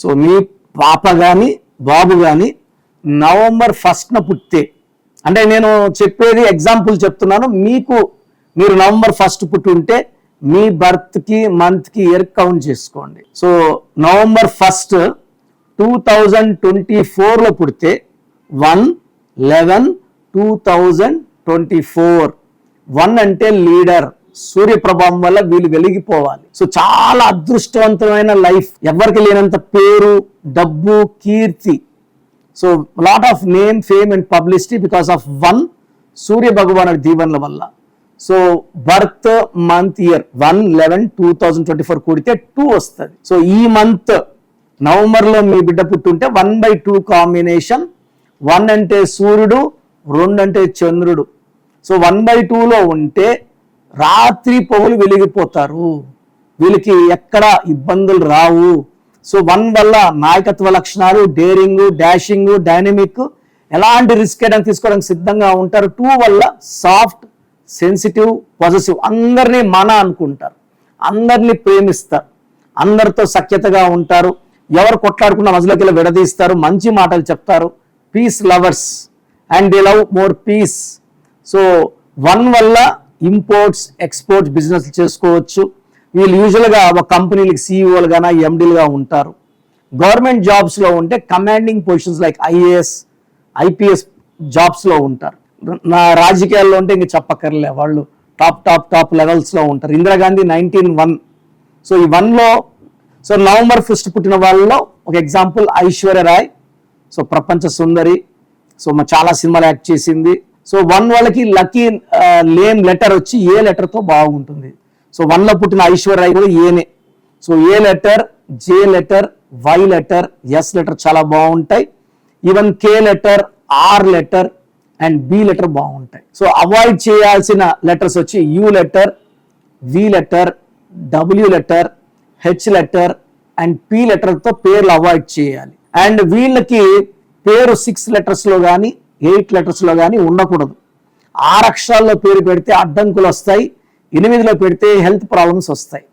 So మీ పాప కానీ బాబు కానీ నవంబర్ ఫస్ట్న పుట్టితే అంటే నేను చెప్పేది ఎగ్జాంపుల్ చెప్తున్నాను. మీకు మీరు నవంబర్ ఫస్ట్ పుట్టి ఉంటే మీ బర్త్కి మంత్కి ఇయర్ కౌంట్ చేసుకోండి. So November first two thousand twenty ఫోర్లో పుడితే one eleven two thousand twenty four one అంటే లీడర్ సూర్యప్రభావం వల్ల వీళ్ళు వెలిగిపోవాలి. సో చాలా అదృష్టవంతమైన లైఫ్. ఎవరికి లేనంత పేరు డబ్బు కీర్తి. So lot of name fame and publicity because of one Surya Bhagwan దీవెనల వల్ల. So birth month year one eleven two thousand twenty four కూడితే టూ వస్తుంది. సో ఈ మంత్ నవంబర్లో మీ బిడ్డ పుట్టుంటే one by two combination one అంటే సూర్యుడు రెండు అంటే చంద్రుడు. సో వన్ బై టూలో ఉంటే రాత్రి పొగలు వెలిగిపోతారు. వీళ్ళకి ఎక్కడ ఇబ్బందులు రావు. సో వన్ వల్ల నాయకత్వ లక్షణాలు డేరింగ్ డాషింగ్ డైనమిక్ ఎలాంటి రిస్క్ అయినా తీసుకోవడానికి సిద్ధంగా ఉంటారు. టూ వల్ల సాఫ్ట్ సెన్సిటివ్ పాజిటివ్ అందరినీ మన అనుకుంటారు. అందరినీ ప్రేమిస్తారు. అందరితో సఖ్యతగా ఉంటారు. ఎవరు కొట్లాడుకున్న మధ్యలోకి వెళ్ళి విడదీస్తారు. మంచి మాటలు చెప్తారు. Peace lovers and they love more peace so one వల్ల ఇంపోర్ట్స్ ఎక్స్పోర్ట్స్ బిజినెస్ చేసుకోవచ్చు. వీళ్ళు యూజువల్గా ఒక కంపెనీలకి సీఈఓలుగానా ఎండీలుగా ఉంటారు. గవర్నమెంట్ జాబ్స్లో ఉంటే commanding positions like IAS IPS జాబ్స్లో ఉంటారు. నా రాజకీయాల్లో ఉంటే ఇంక చెప్పక్కర్లే. వాళ్ళు టాప్ టాప్ టాప్ లెవెల్స్లో ఉంటారు. ఇందిరాగాంధీ నైన్టీన్ వన్ సో ఈ వన్లో సో నవంబర్ ఫస్ట్ పుట్టిన వాళ్ళలో ఒక ఎగ్జాంపుల్ ఐశ్వర్య రాయ్. సో ప్రపంచ సుందరి. సో మా చాలా సినిమాలు యాక్ట్ చేసింది. సో వన్ వాళ్ళకి లక్కీ నేమ్ లెటర్ వచ్చి ఏ లెటర్తో బాగుంటుంది. సో వన్లో పుట్టిన ఐశ్వర్య కూడా ఏనే. So A letter J letter Y letter S letter చాలా బాగుంటాయి. Even K letter R letter and B letter బాగుంటాయి. సో అవాయిడ్ చేయాల్సిన లెటర్స్ వచ్చి U letter V letter W letter H letter and P లెటర్తో పేర్లు అవాయిడ్ చేయాలి. And వీళ్ళకి పేరు six లెటర్స్లో కానీ ఎయిట్ లెటర్స్లో కానీ ఉండకూడదు. ఆరు అక్షరాల్లో పేరు పెడితే అడ్డంకులు వస్తాయి. ఎనిమిదిలో పెడితే హెల్త్ ప్రాబ్లమ్స్ వస్తాయి.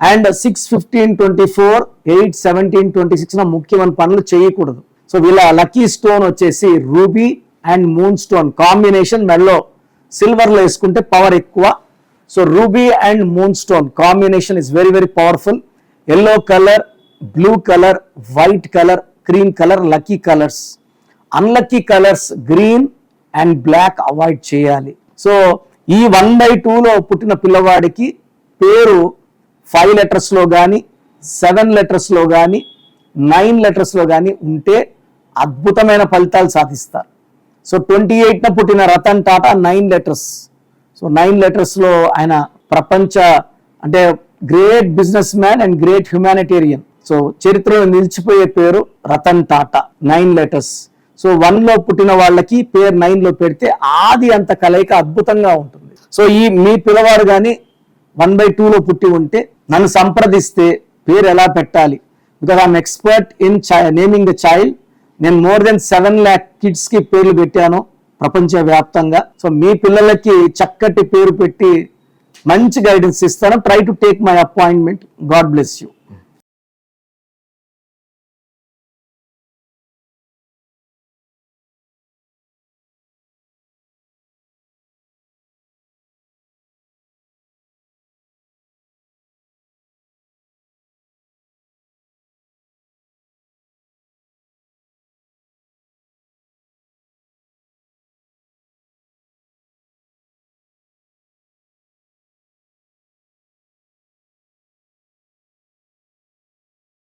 And six fifteen twenty four eight seventeen twenty six ముఖ్యమైన పనులు చేయకూడదు. సో వీళ్ళ లక్కీ స్టోన్ వచ్చేసి ruby and moon stone combination మెల్లో సిల్వర్లో వేసుకుంటే పవర్ ఎక్కువ. So ruby and moon stone combination is very very powerful. Yellow colour blue colour white colour cream colour lucky colours. Unlucky colours green and black avoid చేయాలి. So ఈ one by టూలో పుట్టిన పిల్లవాడికి పేరు ఫైవ్ లెటర్స్లో కానీ seven లెటర్స్లో కానీ nine లెటర్స్లో కానీ ఉంటే అద్భుతమైన ఫలితాలు సాధిస్తారు. సో ట్వంటీ ఎయిట్న పుట్టిన Ratan Tata nine letters so nine లెటర్స్లో ఆయన ప్రపంచ అంటే great businessman and great humanitarian so చరిత్రలో నిలిచిపోయే పేరు Ratan Tata nine letters so వన్లో పుట్టిన వాళ్ళకి పేరు నైన్లో పెడితే ఆది అంత కలయిక అద్భుతంగా ఉంటుంది. సో ఈ మీ పిల్లవాడు కానీ వన్ బై టూలో పుట్టి ఉంటే నన్ను సంప్రదిస్తే పేరు ఎలా పెట్టాలి? Because I'm expert in naming the child నేను మోర్ దెన్ సెవెన్ ల్యాక్ కిడ్స్కి పేర్లు పెట్టాను ప్రపంచ వ్యాప్తంగా సో మీ పిల్లలకి చక్కటి పేరు పెట్టి మంచి గైడెన్స్ ఇస్తాను. Try to take my appointment God bless you